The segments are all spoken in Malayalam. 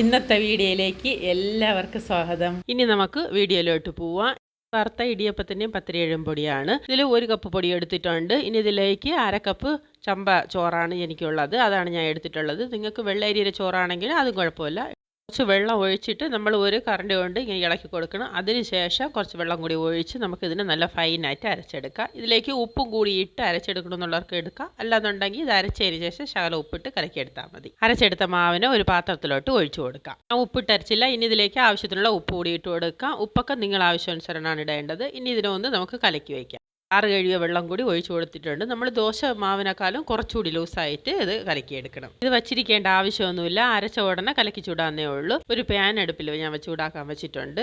ഇന്നത്തെ വീഡിയോയിലേക്ക് എല്ലാവർക്കും സ്വാഗതം. ഇനി നമുക്ക് വീഡിയോയിലോട്ട് പോവാം. വറുത്ത ഇടിയപ്പത്തിന്റെയും പത്തിരിയഴും പൊടിയാണ്. ഇതിൽ ഒരു കപ്പ് പൊടി എടുത്തിട്ടുണ്ട്. ഇനി ഇതിലേക്ക് അര കപ്പ് ചമ്പ ചോറാണ് എനിക്കുള്ളത്. അതാണ് ഞാൻ എടുത്തിട്ടുള്ളത്. നിങ്ങൾക്ക് വെള്ളരിയുടെ ചോറാണെങ്കിൽ അതും കുഴപ്പമില്ല. കുറച്ച് വെള്ളം ഒഴിച്ചിട്ട് നമ്മൾ ഒരു കറണ്ട് കൊണ്ട് ഇങ്ങനെ ഇളക്കി കൊടുക്കണം. അതിനുശേഷം കുറച്ച് വെള്ളം കൂടി ഒഴിച്ച് നമുക്കിതിനെ നല്ല ഫൈനായിട്ട് അരച്ചെടുക്കാം. ഇതിലേക്ക് ഉപ്പും കൂടി ഇട്ട് അരച്ചെടുക്കണം എന്നുള്ളവർക്ക് എടുക്കാം. അല്ലാന്നുണ്ടെങ്കിൽ ഇത് അരച്ചതിന് ശേഷം ശകലം ഉപ്പിട്ട് കലക്കിയെടുത്താൽ മതി. അരച്ചെടുത്ത മാവിനെ ഒരു പാത്രത്തിലോട്ട് ഒഴിച്ചു കൊടുക്കാം. ആ ഉപ്പിട്ട് അരച്ചില്ല ഇനി ഇതിലേക്ക് ആവശ്യത്തിനുള്ള ഉപ്പ് കൂടി ഇട്ട് കൊടുക്കാം. ഉപ്പൊക്കെ നിങ്ങൾ ആവശ്യാനുസരണമാണ് ഇടേണ്ടത്. ഇനി ഇതിനൊന്ന് നമുക്ക് കലക്കി വയ്ക്കാം. ആറ് കഴിയ വെള്ളം കൂടി ഒഴിച്ചു കൊടുത്തിട്ടുണ്ട്. നമ്മൾ ദോശ മാവിനേക്കാളും കുറച്ചുകൂടി ലൂസായിട്ട് ഇത് കലക്കിയെടുക്കണം. ഇത് വച്ചിരിക്കേണ്ട ആവശ്യമൊന്നുമില്ല. അരച്ച ഉടനെ കലക്കി ചൂടാന്നേ ഉള്ളൂ. ഒരു പാൻ അടുപ്പിൽ ഞാൻ ചൂടാക്കാൻ വെച്ചിട്ടുണ്ട്.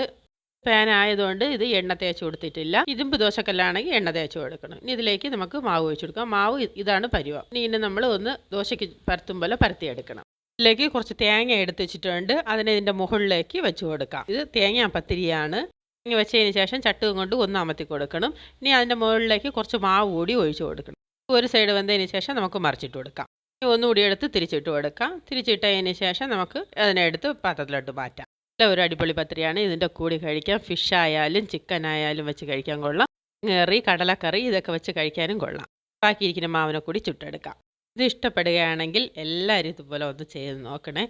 പാൻ ആയതുകൊണ്ട് ഇത് എണ്ണ തേച്ച് കൊടുത്തിട്ടില്ല. ഇരുമ്പ് ദോശക്കല്ലാണെങ്കിൽ എണ്ണ തേച്ച് കൊടുക്കണം. ഇനി ഇതിലേക്ക് നമുക്ക് മാവ് ഒഴിച്ചു കൊടുക്കാം. മാവ് ഇതാണ് പരുവം. ഇനി ഇതിനെ നമ്മൾ ഒന്ന് ദോശയ്ക്ക് പരത്തും പോലെ പരത്തിയെടുക്കണം. ഇതിലേക്ക് കുറച്ച് തേങ്ങ എടുത്ത് വെച്ചിട്ടുണ്ട്. അതിനെ ഇതിന്റെ മുകളിലേക്ക് വെച്ച് കൊടുക്കാം. ഇത് തേങ്ങ പത്തിരിയാണ്. തേങ്ങ വെച്ചതിന് ശേഷം ചട്ടുകം കൊണ്ട് ഒന്ന് കൊടുക്കണം. ഇനി അതിന്റെ മുകളിലേക്ക് കുറച്ച് മാവ് കൂടി ഒഴിച്ചു കൊടുക്കണം. ഒരു സൈഡ് വന്നതിന് ശേഷം നമുക്ക് മറിച്ചിട്ട് കൊടുക്കാം. ഇനി ഒന്നുകൂടി എടുത്ത് തിരിച്ചിട്ട് കൊടുക്കാം. തിരിച്ചിട്ടതിന് ശേഷം നമുക്ക് അതിനെ എടുത്ത് പാത്രത്തിലോട്ട് മാറ്റാം. നല്ല ഒരു അടിപൊളി പത്രിയാണ് ഇതിന്റെ കൂടി കഴിക്കാം. ഫിഷ് ആയാലും ചിക്കൻ ആയാലും വെച്ച് കഴിക്കാൻ കൊള്ളാം. കറി കടലക്കറി ഇതൊക്കെ വെച്ച് കഴിക്കാനും കൊള്ളാം. ബാക്കിയിരിക്കുന്ന മാവിനെ കൂടി ചുട്ടെടുക്കാം. ഇത് ഇഷ്ടപ്പെടുകയാണെങ്കിൽ എല്ലാവരും ഇതുപോലെ ഒന്ന് ചെയ്ത് നോക്കണേ.